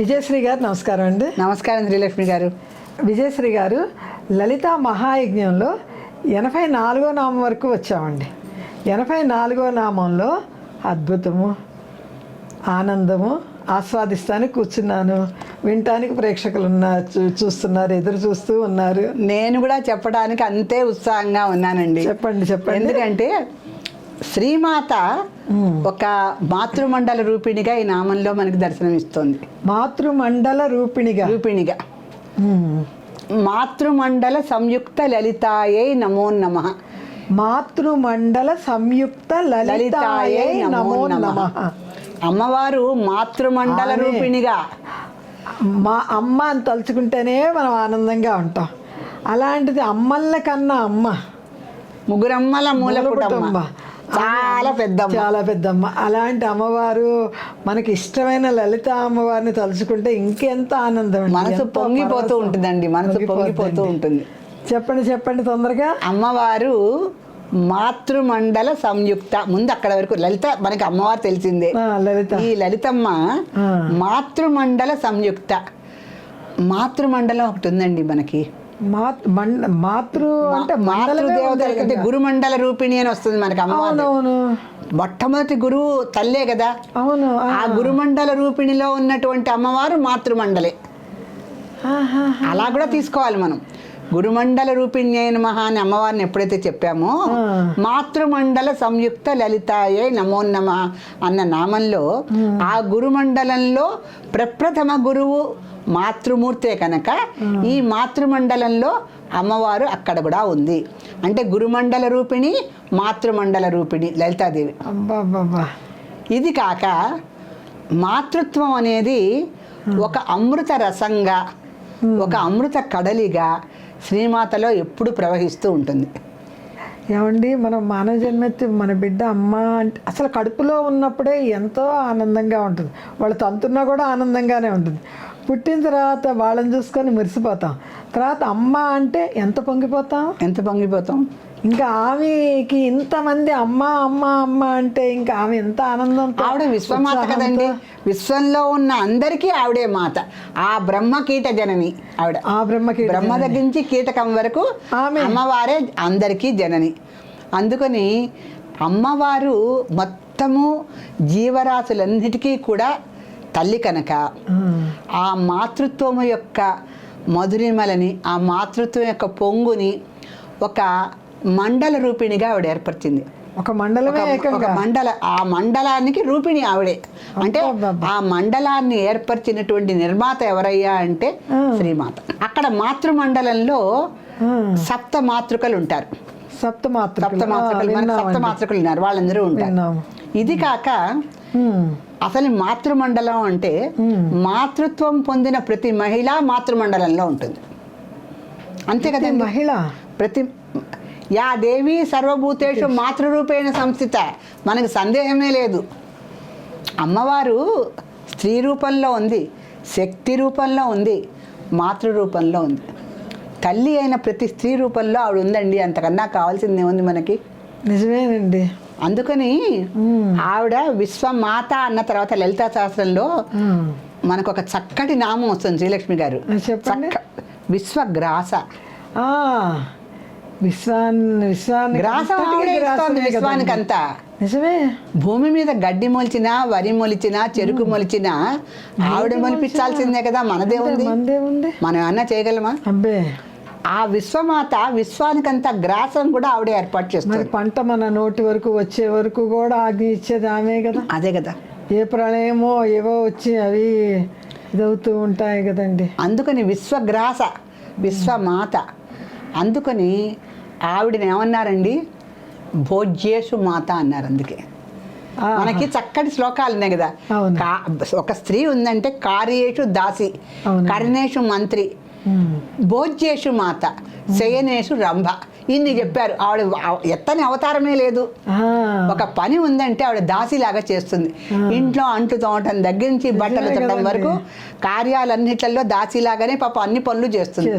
విజయశ్రీ గారు నమస్కారం అండి. నమస్కారం శ్రీలక్ష్మి గారు. విజయశ్రీ గారు లలిత మహాయజ్ఞంలో ఎనభై నాలుగో నామం వరకు వచ్చామండి. ఎనభై నాలుగో నామంలో అద్భుతము ఆనందము ఆస్వాదిస్తానికి కూర్చున్నాను. వినటానికి ప్రేక్షకులు ఉన్నారు చూస్తున్నారు ఎదురు చూస్తూ ఉన్నారు. నేను కూడా చెప్పడానికి అంతే ఉత్సాహంగా ఉన్నానండి. చెప్పండి చెప్పండి. ఎందుకంటే శ్రీమాత ఒక మాతృమండల రూపిణిగా ఈ నామంలో మనకి దర్శనమిస్తోంది మాతృమండల రూపిణిగా? రూపిణిగా. మాతృమండల సంయుక్త లలితాయై నమో నమ. మాతృమండల సంయుక్త లలితాయై నమో నమ అమ్మవారు మాతృమండల. రూపిణిగా. మా అమ్మ అని తలుచుకుంటేనే మనం ఆనందంగా ఉంటాం. అలాంటిది అమ్మల కన్నా అమ్మ. ముగ్గురమ్మల మూలపుటమ్మ. మూలపుటమ్మ. చాలా పెద్దమ్మ. చాలా పెద్దమ్మ. అలాంటి అమ్మవారు మనకి ఇష్టమైన లలిత అమ్మవారిని తలుచుకుంటే ఇంకెంత ఆనందం. మనసు పొంగిపోతూ. ఉంటుందండి మనసు పొంగిపోతూ. ఉంటుంది. చెప్పండి చెప్పండి తొందరగా. అమ్మవారు మాతృమండల సంయుక్త. ముందు అక్కడ వరకు లలిత మనకి అమ్మవారు తెలిసిందే. ఈ లలితమ్మ. మాతృమండల సంయుక్త. మాతృమండలం ఒకటి ఉందండి మనకి. మాత్ మండ మాతృ అంటే అంటే. గురుమండల రూపిణి అని వస్తుంది మనకి అమ్మవారు మొట్టమొదటి గురువు తల్లే కదా అవును ఆ. గురుమండల రూపిణిలో ఉన్నటువంటి అమ్మవారు మాతృమండలే. అలా కూడా తీసుకోవాలి మనం గురుమండల రూపిణ్యై నమః అని అమ్మవారిని ఎప్పుడైతే చెప్పామో. మాతృమండల సంయుక్త లలితాయే నమో నమ అన్న నామంలో ఆ గురుమండలంలో ప్రప్రథమ గురువు మాతృమూర్తే కనుక ఈ మాతృమండలంలో అమ్మవారు అక్కడ కూడా ఉంది. అంటే గురుమండల రూపిణి మాతృమండల రూపిణి లలితాదేవి. ఇది కాక మాతృత్వం అనేది ఒక అమృత రసంగా ఒక అమృత కడలిగా శ్రీమాతలో ఎప్పుడు ప్రవహిస్తూ ఉంటుంది. ఏమండి మనం మానవ జన్మెత్తి మన బిడ్డ అమ్మ అంటే అసలు కడుపులో ఉన్నప్పుడే ఎంతో ఆనందంగా ఉంటుంది. వాళ్ళు తంతున్నా కూడా ఆనందంగానే ఉంటుంది. పుట్టిన తర్వాత వాళ్ళని చూసుకొని మురిసిపోతాం. తర్వాత అమ్మ అంటే ఎంత పొంగిపోతాం? ఎంత పొంగిపోతాం? ఇంకా ఆమెకి ఇంతమంది అమ్మ అమ్మ అమ్మ అంటే ఇంకా ఆమె ఎంత ఆనందంతో ఆవిడ విశ్వమాత కదండి. విశ్వంలో ఉన్న అందరికీ ఆవిడే మాత. ఆ బ్రహ్మ కీట జనని ఆవిడ. ఆ బ్రహ్మకి బ్రహ్మ దగ్గర నుంచి కీటకం వరకు ఆమె. అమ్మవారే అందరికీ జనని. అందుకని అమ్మవారు మొత్తము జీవరాశులన్నిటికీ కూడా తల్లి కనుక ఆ మాతృత్వము యొక్క మధురిమలని ఆ మాతృత్వం యొక్క పొంగుని ఒక మండల రూపిణిగా ఆవిడ ఏర్పరిచింది. ఒక మండలమే ఒక- మండల ఆ మండలానికి రూపిణి ఆవిడే. అంటే. ఆ మండలాన్ని ఏర్పరిచినటువంటి నిర్మాత ఎవరయ్యా అంటే శ్రీమాత. అక్కడ మాతృమండలంలో సప్త మాతృకలు ఉంటారు. సప్త మాతృకలు. సప్త మాతృకలు సప్త. మాతృకలు ఉన్నారు వాళ్ళందరూ ఉంటారు. ఇది కాక అసలు మాతృమండలం అంటే మాతృత్వం పొందిన ప్రతి మహిళ మాతృమండలంలో ఉంటుంది. అంతే కదండి? మహిళ? ప్రతి యా దేవి సర్వభూతేషు మాతృరూపేణ సంస్థిత. మనకు సందేహమే లేదు. అమ్మవారు స్త్రీ రూపంలో ఉంది శక్తి రూపంలో ఉంది మాతృ రూపంలో ఉంది. తల్లి అయిన ప్రతి స్త్రీ రూపంలో ఆవిడ ఉందండి అంతకన్నా కావాల్సింది ఏముంది మనకి? నిజమేనండి. అందుకని ఆవిడ విశ్వమాత అన్న తర్వాత లలితా శాస్త్రంలో. మనకు ఒక చక్కటి నామం వస్తుంది శ్రీలక్ష్మి గారు. చక్క విశ్వగ్రాస. విశ్వానికంతా. నిజమే. భూమి మీద గడ్డి మొలిచినా వరి మొలిచినా చెరుకు మొలిచినా ఆవిడ మొలిపించాల్సిందే కదా మనదే ఉంది మనం ఏమన్నా చేయగలమా? అబ్బే. ఆ విశ్వమాత విశ్వానికంతా గ్రాసం కూడా ఆవిడే ఏర్పాటు చేస్తుంది పంట మన నోటి వరకు వచ్చే వరకు కూడా ఆగి ఇచ్చేది ఆమె కదా? అదే కదా. ఏ ప్రళయమో ఏవో వచ్చి అవి ఇదవుతూ ఉంటాయి కదండి. అందుకని విశ్వగ్రాస విశ్వమాత అందుకని ఆవిడని ఏమన్నారండి? భోజ్యేషు మాత అన్నారు అందుకే. మనకి చక్కటి శ్లోకాలు ఉన్నాయి కదా. ఒక స్త్రీ ఉందంటే కార్యేషు దాసి. కర్ణేషు మంత్రి. భోజ్యేషు మాత శయనేషు రంభ. ఇన్ని చెప్పారు. ఆవిడ ఎత్తని అవతారమే లేదు. ఒక పని ఉందంటే ఆవిడ దాసిలాగా చేస్తుంది. ఇంట్లో అంట్లు తోమటం దగ్గర నుంచి బట్టలు కదండి. వరకు కార్యాలన్నిట్లలో దాసిలాగానే పాప అన్ని పనులు చేస్తుంది.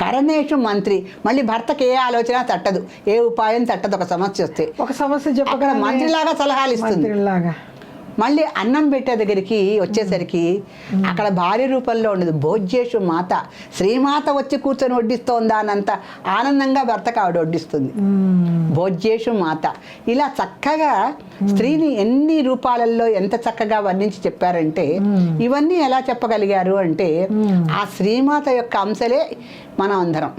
కరణేషు మంత్రి. మళ్ళీ భర్తకి ఏ ఆలోచన తట్టదు. ఏ ఉపాయం తట్టదు. ఒక సమస్య వస్తే. ఒక సమస్య చెప్పగల మంత్రిలాగా సలహాలు ఇస్తుంది. మళ్ళీ అన్నం పెట్టే దగ్గరికి వచ్చేసరికి అక్కడ భార్య రూపంలో ఉండదు భోజ్యేషు మాత. శ్రీమాత వచ్చి కూర్చొని వడ్డిస్తోందా అన్నంత ఆనందంగా భర్తకు ఆవిడ వడ్డిస్తుంది. భోజ్యేషు మాత. ఇలా చక్కగా స్త్రీని ఎన్ని రూపాలలో ఎంత చక్కగా వర్ణించి చెప్పారంటే ఇవన్నీ ఎలా చెప్పగలిగారు అంటే ఆ శ్రీమాత యొక్క అంశలే మనం అందరం.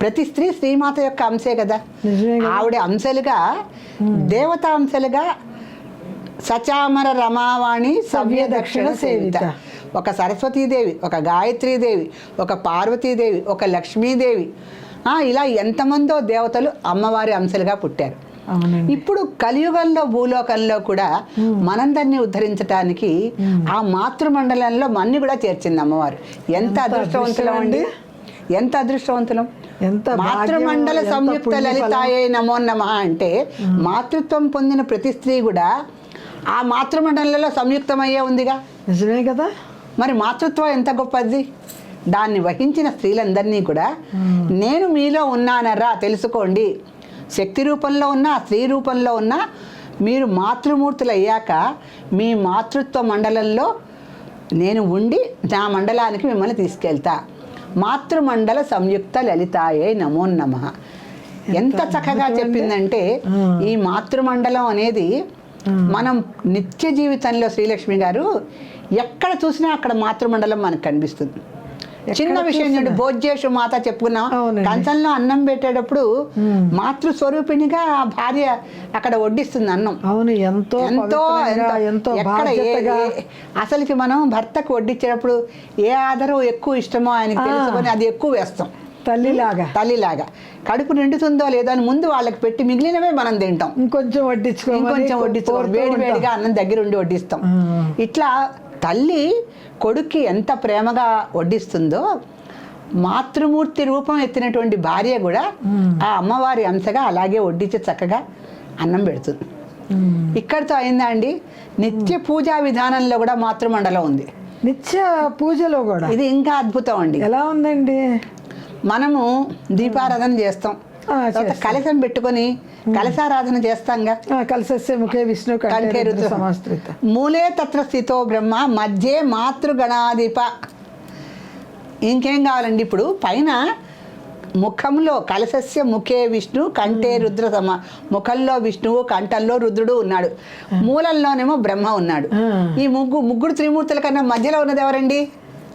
ప్రతి స్త్రీ శ్రీమాత యొక్క అంశే కదా. ఆవిడ అంశలుగా దేవతా అంశలుగా సచామర రమావాణి సవ్య దక్షిణ సేవిత. ఒక సరస్వతీదేవి ఒక గాయత్రీదేవి ఒక పార్వతీదేవి ఒక లక్ష్మీదేవి. ఆ, ఇలా ఎంతమందో దేవతలు అమ్మవారి అంశలుగా పుట్టారు. ఇప్పుడు కలియుగంలో భూలోకంలో కూడా మనందరినీ ఉద్ధరించడానికి ఆ మాతృమండలంలో మన్ని కూడా చేర్చింది అమ్మవారు. ఎంత అదృష్టవంతులం అండి? ఎంత అదృష్టవంతులం? ఎంత మాతృమండల సంయుక్త. లలితాయే నమో నమ అంటే మాతృత్వం పొందిన ప్రతి స్త్రీ కూడా ఆ మాతృమండలంలో సంయుక్తమయ్యే ఉందిగా? నిజమే కదా. మరి మాతృత్వం ఎంత గొప్పది? దాన్ని వహించిన స్త్రీలందరినీ కూడా నేను మీలో ఉన్నానరా తెలుసుకోండి. శక్తి రూపంలో ఉన్నా స్త్రీ రూపంలో ఉన్నా మీరు మాతృమూర్తులు అయ్యాక మీ మాతృత్వ మండలంలో నేను ఉండి నా మండలానికి మిమ్మల్ని తీసుకెళ్తా. మాతృమండల సంయుక్త లలితాయే నమో నమ. ఎంత చక్కగా చెప్పిందంటే ఈ మాతృమండలం అనేది మనం నిత్య జీవితంలో శ్రీలక్ష్మి గారు ఎక్కడ చూసినా అక్కడ మాతృమండలం మనకు కనిపిస్తుంది. చిన్న విషయం చూడండి భోజ్యేషు మాత చెప్పుకున్నాం. కంచంలో అన్నం పెట్టేటప్పుడు మాతృ స్వరూపిణిగా ఆ భార్య అక్కడ వడ్డిస్తుంది అన్నం. అవును ఎంతో ఎంతో ఎంతో ఎక్కడ అసలుకి మనం భర్తకు వడ్డించేటప్పుడు ఏ ఆధారం ఎక్కువ ఇష్టమో ఆయనకి. తెలుసుకొని అది ఎక్కువ వేస్తాం. తల్లిలాగా. తల్లిలాగా. కడుపు నిండుతుందో లేదో అని ముందు వాళ్ళకి పెట్టి మిగిలినవే మనం తింటాం. ఇంకొంచెం వడ్డించుకోమని ఇంకొంచెం వడ్డించుకో కోరుతూ వేడి. వేడిగా అన్నం దగ్గర ఉండి వడ్డిస్తాం. ఇట్లా తల్లి కొడుక్కి ఎంత ప్రేమగా వడ్డిస్తుందో మాతృమూర్తి రూపం ఎత్తినటువంటి భార్య కూడా ఆ అమ్మవారి అంశగా అలాగే వడ్డించి చక్కగా అన్నం పెడుతుంది. ఇక్కడితో అయిందా అండి? నిత్య పూజా విధానంలో కూడా మాతృమండలం ఉంది. నిత్య పూజలో కూడా? ఇది ఇంకా అద్భుతం అండి. ఎలా ఉందండి? మనము దీపారాధన చేస్తాం. కలశం పెట్టుకొని కలశారాధన చేస్తాంగా. కలిసే ముఖే విష్ణు కంఠే మూలే తత్ర స్థితో బ్రహ్మ మధ్యే మాతృగణాధిప. ఇంకేం కావాలండి ఇప్పుడు? పైన ముఖంలో కలశస్య ముఖే విష్ణు కంఠే రుద్ర సమ ముఖంలో విష్ణువు కంఠంలో రుద్రుడు ఉన్నాడు. మూలంలోనేమో బ్రహ్మ ఉన్నాడు. ఈ ముగ్గు ముగ్గురు త్రిమూర్తుల కన్నా మధ్యలో ఉన్నది ఎవరండి?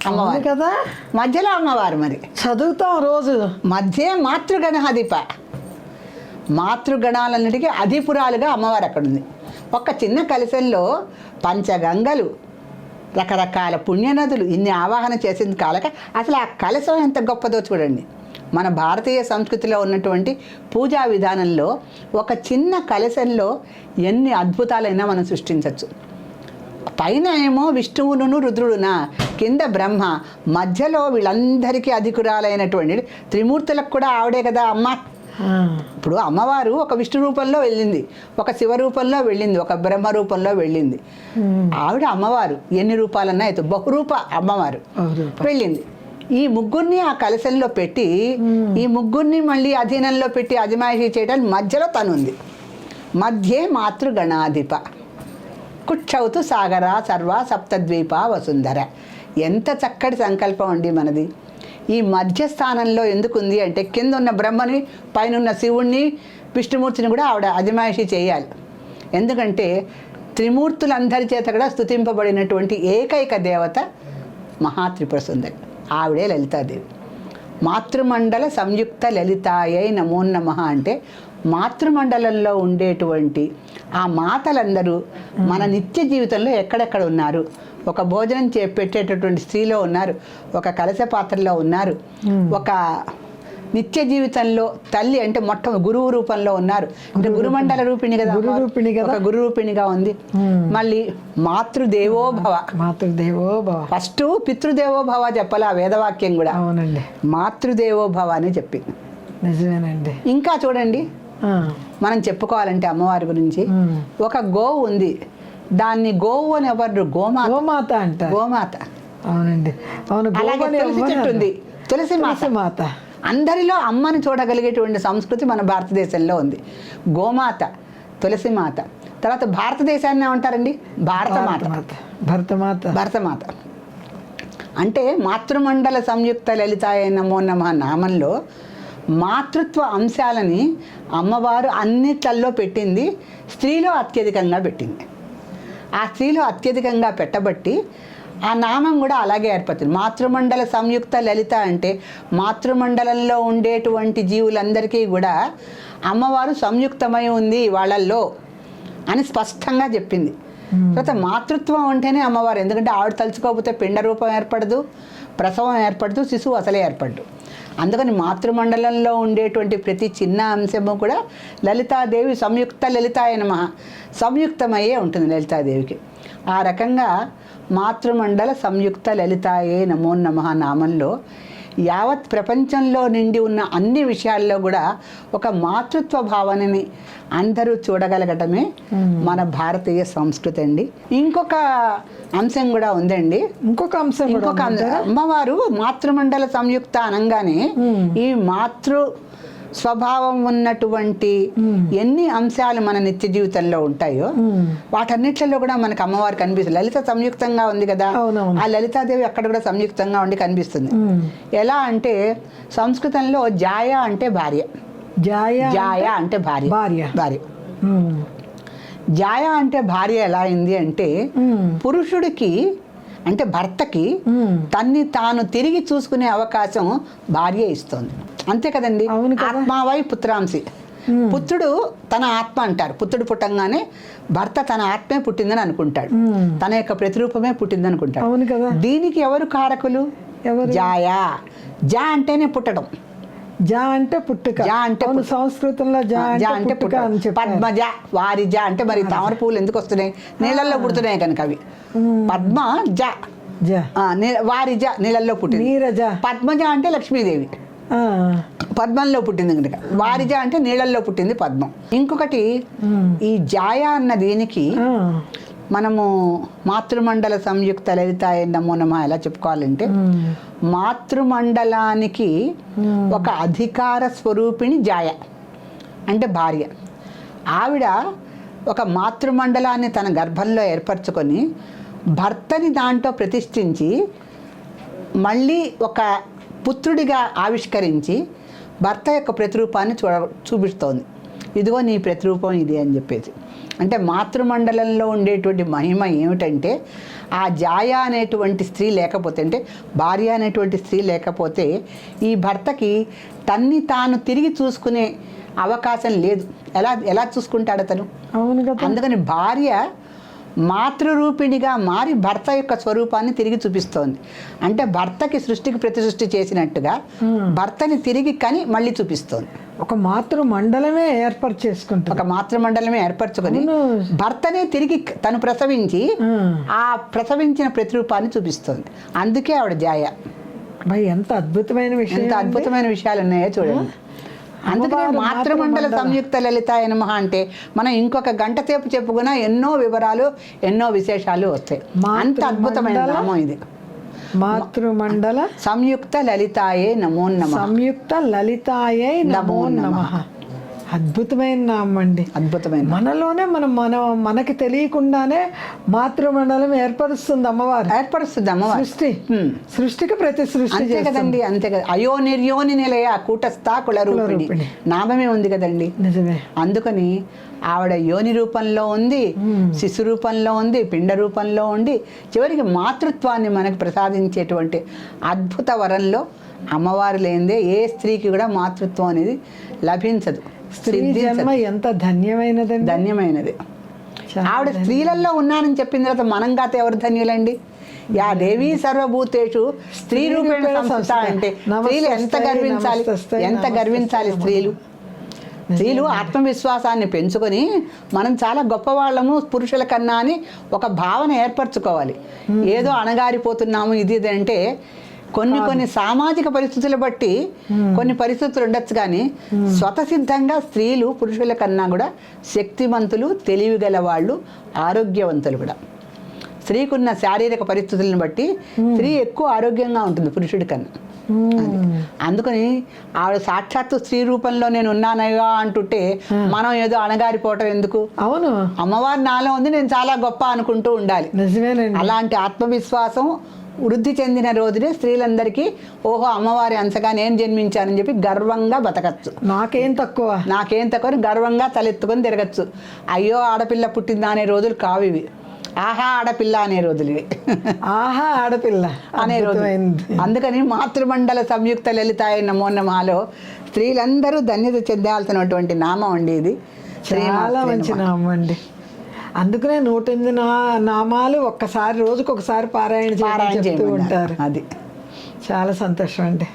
అమ్మవారు కదా? మధ్యలో అమ్మవారు మరి. చదువుతాం రోజు. మధ్య మాతృగణాధిప. మాతృగణాలన్నిటికీ అధిపురాలుగా అమ్మవారు అక్కడ ఉంది ఒక చిన్న కలశంలో పంచగంగలు రకరకాల పుణ్యనదులు ఇన్ని ఆవాహన చేసింది కాలక అసలు ఆ కలశం ఎంత గొప్పదో చూడండి. మన భారతీయ సంస్కృతిలో ఉన్నటువంటి పూజా విధానంలో ఒక చిన్న కలశంలో ఎన్ని అద్భుతాలైనా మనం సృష్టించవచ్చు పైన ఏమో విష్ణువును రుద్రుడునా? కింద బ్రహ్మ. మధ్యలో వీళ్ళందరికీ అధికురాలైనటువంటి త్రిమూర్తులకు కూడా ఆవిడే కదా అమ్మ. ఇప్పుడు అమ్మవారు ఒక విష్ణు రూపంలో వెళ్ళింది. ఒక శివ రూపంలో వెళ్ళింది. ఒక బ్రహ్మ రూపంలో వెళ్ళింది. ఆవిడ అమ్మవారు. ఎన్ని రూపాలన్నా అయితే బహురూప అమ్మవారు. వెళ్ళింది. ఈ ముగ్గురిని ఆ కలశంలో పెట్టి ఈ ముగ్గురిని మళ్ళీ అధీనంలో పెట్టి అజమాయిషీ చేయడానికి మధ్యలో తను ఉంది మధ్యే మాతృగణాధిప. కుక్షౌతు సాగర సర్వ సప్తద్వీప వసుంధర. ఎంత చక్కటి సంకల్పం అండి మనది. ఈ మధ్యస్థానంలో ఎందుకుంది అంటే కింద ఉన్న బ్రహ్మని పైన ఉన్న శివుణ్ణి విష్ణుమూర్తిని కూడా ఆవిడ అజమాయిషి చేయాలి. ఎందుకంటే త్రిమూర్తులందరి చేత కూడా స్తుతింపబడినటువంటి ఏకైక దేవత మహాత్రిపుర సుందరి ఆవిడే లలితాదేవి. మాతృమండల సంయుక్త లలితాయై నమో నమ అంటే మాతృమండలంలో ఉండేటువంటి ఆ మాతలందరూ మన నిత్య జీవితంలో ఎక్కడెక్కడ ఉన్నారు? ఒక భోజనం చే పెట్టేటటువంటి స్త్రీలో ఉన్నారు ఒక కలశ పాత్రలో ఉన్నారు ఒక నిత్య జీవితంలో తల్లి అంటే మొట్ట గురువు రూపంలో ఉన్నారు. అంటే గురుమండల రూపిణి కదా గురు. రూపిణి కదా. గురు రూపిణిగా ఉంది. మళ్ళీ మాతృదేవోభవ. మాతృదేవో భవ ఫస్ట్ పితృదేవోభవ చెప్పాలి ఆ వేదవాక్యం కూడా. అవునండి. మాతృదేవోభవ అని చెప్పింది. నిజమేనండి. ఇంకా చూడండి. మనం చెప్పుకోవాలంటే అమ్మవారి గురించి. ఒక గోవు ఉంది. దాన్ని గోవు అని ఎవరు? గోమాత. గోమాత అంటారు గోమాత. అవునండి. అవును అలాగే తులసి చెట్టు ఉంది. తులసి మాత. మాత. అందరిలో అమ్మని చూడగలిగేటువంటి సంస్కృతి మన భారతదేశంలో ఉంది. గోమాత తులసి మాత. తర్వాత భారతదేశాన్ని ఏమంటారండి? భారతమాత భారతమాత భరతమాత భరతమాత అంటే మాతృమండల సంయుక్త లలితాయ నమో నమ నామంలో మాతృత్వ అంశాలని అమ్మవారు అన్నిట్లల్లో పెట్టింది స్త్రీలో అత్యధికంగా పెట్టింది. ఆ స్త్రీలో అత్యధికంగా పెట్టబట్టి ఆ నామం కూడా అలాగే ఏర్పడుతుంది. మాతృమండల సంయుక్త లలిత అంటే మాతృమండలంలో ఉండేటువంటి జీవులందరికీ కూడా అమ్మవారు సంయుక్తమై ఉంది వాళ్ళల్లో అని స్పష్టంగా చెప్పింది. తర్వాత మాతృత్వం అంటేనే అమ్మవారు. ఎందుకంటే ఆవిడ తలుచుకోకపోతే పిండ రూపం ఏర్పడదు ప్రసవం ఏర్పడదు శిశువు అసలే ఏర్పడదు. అందుకని మాతృమండలంలో ఉండేటువంటి ప్రతి చిన్న అంశము కూడా లలితాదేవి సంయుక్త లలితాయ నమ. సంయుక్తమయ్యే ఉంటుంది లలితాదేవికి. ఆ రకంగా మాతృమండల సంయుక్త లలితాయే నమో నమ నామంలో యావత్ ప్రపంచంలో నిండి ఉన్న అన్ని విషయాల్లో కూడా ఒక మాతృత్వ భావనని అందరూ చూడగలగటమే మన భారతీయ సంస్కృతి అండి. ఇంకొక అంశం కూడా ఉందండి. ఇంకొక అంశం ఇంకొక. అమ్మవారు మాతృమండల సంయుక్త అనంగానే ఈ మాతృ స్వభావం ఉన్నటువంటి ఎన్ని అంశాలు మన నిత్య జీవితంలో ఉంటాయో మ్మ్. వాటన్నిటిలో కూడా మనకు అమ్మవారు కనిపిస్తుంది లలిత సంయుక్తంగా ఉంది కదా. ఆ లలితాదేవి అక్కడ కూడా సంయుక్తంగా ఉండి కనిపిస్తుంది మ్మ్. ఎలా అంటే సంస్కృతంలో జాయ అంటే భార్య జాయ జాయ అంటే భార్య భార్య. భార్య. జాయ అంటే భార్య ఎలా అయింది అంటే. పురుషుడికి అంటే భర్తకి. తన్ని తాను తిరిగి చూసుకునే అవకాశం భార్య ఇస్తుంది. అంతే కదండి. ఆత్మావై పుత్రాంశి. పుత్రుడు తన ఆత్మ అంటారు. పుత్రుడు పుట్టంగానే భర్త తన ఆత్మే పుట్టిందని అనుకుంటాడు. తన యొక్క ప్రతిరూపమే పుట్టిందని అనుకుంటాడు. దీనికి ఎవరు కారకులు? ఎవరు? జాయా జా అంటేనే పుట్టడం. జా అంటే పుట్టుక. జా అంటే. సంస్కృతంలో జా జా అంటే పుట్టుక పద్మజ వారిజ అంటే మరి తామర పువ్వులు ఎందుకు వస్తున్నాయి? నీళ్ళల్లో పుడుతున్నాయి కనుక అవి. పద్మ జ. జా. ఆ, నీ- వారిజ నీళ్ళల్లో పుట్టింది. నీరజ పద్మజ అంటే లక్ష్మీదేవి. పద్మంలో పుట్టింది కనుక. వారిజ అంటే నీళ్ళల్లో పుట్టింది పద్మం. ఇంకొకటి. ఈ జాయ అన్న దీనికి మనము మాతృమండల సంయుక్త లలితాయ నమో నమ ఎలా చెప్పుకోవాలంటే. మాతృమండలానికి ఒక అధికార స్వరూపిణి జాయ అంటే భార్య. ఆవిడ ఒక మాతృమండలాన్ని తన గర్భంలో ఏర్పరచుకొని భర్తని దాంట్లో ప్రతిష్ఠించి మళ్ళీ ఒక పుత్రుడిగా ఆవిష్కరించి భర్త యొక్క ప్రతిరూపాన్ని చూడ చూపిస్తోంది. ఇదిగో నీ ప్రతిరూపం ఇది అని చెప్పేసి. అంటే మాతృమండలంలో ఉండేటువంటి మహిమ ఏమిటంటే ఆ జాయ అనేటువంటి స్త్రీ లేకపోతే అంటే భార్య అనేటువంటి స్త్రీ లేకపోతే ఈ భర్తకి తన్ని తాను తిరిగి చూసుకునే అవకాశం లేదు. ఎలా ఎలా చూసుకుంటాడు అతను? అందుకని భార్య మాతృరూపిణిగా మారి భర్త యొక్క స్వరూపాన్ని తిరిగి చూపిస్తోంది. అంటే భర్తకి సృష్టికి ప్రతి సృష్టి చేసినట్టుగా భర్తని తిరిగి కని మళ్ళీ చూపిస్తోంది. ఒక మాతృ మండలమే ఏర్పాటు చేసుకుంటుంది. ఒక మాతృమండలమే ఏర్పరచుకొని అవును. భర్తనే తిరిగి తను ప్రసవించి ఆ. ఆ ప్రసవించిన ప్రతిరూపాన్ని చూపిస్తోంది. అందుకే ఆవిడ జాయ. భయ్ ఎంత అద్భుతమైన విషయం ఎంత. అద్భుతమైన విషయాలు ఉన్నాయో చూడండి. అందుకనే మాతృమండల. సంయుక్త లలితాయ నమః అంటే మనం ఇంకొక గంట సేపు చెప్పుకున్నా ఎన్నో వివరాలు ఎన్నో విశేషాలు వస్తాయి. అంత అద్భుతమైన నామం ఇది. మాతృమండల? సంయుక్త లలితాయే నమో నమ. సంయుక్త లలితాయై నమో. నమ. అద్భుతమైన నామం అండి. అద్భుతమైన. మనలోనే మనం మన మనకి తెలియకుండానే మాతృమండలం ఏర్పరుస్తుంది అమ్మవారు. ఏర్పరుస్తుంది అమ్మవారు. సృష్టి. సృష్టికి ప్రతి సృష్టి అంతే. కదండి అంతే కదా. అయో నిర్యోని నిలయ కూటస్థ కులరూపిణి కులరూపిణి. నామమే ఉంది కదండి. నిజమే. అందుకని ఆవిడ యోని రూపంలో ఉంది శిశు రూపంలో ఉంది పిండ రూపంలో ఉండి చివరికి మాతృత్వాన్ని మనకు ప్రసాదించేటువంటి అద్భుత వరంలో అమ్మవారు లేనిదే ఏ స్త్రీకి కూడా మాతృత్వం అనేది లభించదు. స్త్రీ. జన్మ ఎంత ధన్యమైనది. చాలా ఆవిడ స్త్రీలలో ఉన్నానని చెప్పిన తర్వాత మనం కాత ఎవరు ధన్యులండి? యా దేవి సర్వభూతేషు స్త్రీ రూపేణ సంస్థ అంటే స్త్రీలు ఎంత గర్వించాలి? ఎంత గర్వించాలి స్త్రీలు? స్త్రీలు ఆత్మవిశ్వాసాన్ని పెంచుకొని మనం చాలా గొప్పవాళ్ళము పురుషుల కన్నా అని ఒక భావన ఏర్పరచుకోవాలి. ఏదో అణగారిపోతున్నాము ఇది అంటే కొన్ని కొన్ని సామాజిక పరిస్థితులు బట్టి కొన్ని పరిస్థితులు ఉండొచ్చు కానీ స్వతసిద్ధంగా స్త్రీలు పురుషుల కన్నా కూడా శక్తివంతులు తెలివిగల వాళ్ళు ఆరోగ్యవంతులు కూడా. స్త్రీకున్న శారీరక పరిస్థితులను బట్టి స్త్రీ ఎక్కువ ఆరోగ్యంగా ఉంటుంది పురుషుడి కన్నా. అందుకని ఆవిడ సాక్షాత్తు స్త్రీ రూపంలో నేను ఉన్నానయ్యా అంటుంటే మనం ఏదో అణగారిపోవటం ఎందుకు? అవును. అమ్మవారు నాలో ఉంది నేను చాలా గొప్ప అనుకుంటూ ఉండాలి. నిజమేనండి. అలాంటి ఆత్మవిశ్వాసం వృద్ధి చెందిన రోజునే స్త్రీలందరికీ ఓహో అమ్మవారి అంశగా నేను జన్మించానని చెప్పి గర్వంగా బతకచ్చు. నాకేం తక్కువ? నాకేం తక్కువ గర్వంగా తలెత్తుకొని తిరగచ్చు. అయ్యో ఆడపిల్ల పుట్టిందా అనే రోజులు కావు ఇవి ఆహా ఆడపిల్ల అనే రోజులు ఇవి ఆహా ఆడపిల్ల. అనే రోజు. అందుకని మాతృమండల సంయుక్త లలితాయ నమో నమఃలో స్త్రీలందరూ ధన్యత చెందాల్సినటువంటి నామం అండి ఇది. చాలా మంచి నామం అండి. అందుకనే నూట ఎనిమిది నా నామాలు ఒక్కసారి రోజుకు ఒకసారి పారాయణ పారాయణ చెప్తూ ఉంటారు. అది. చాలా సంతోషం అండి.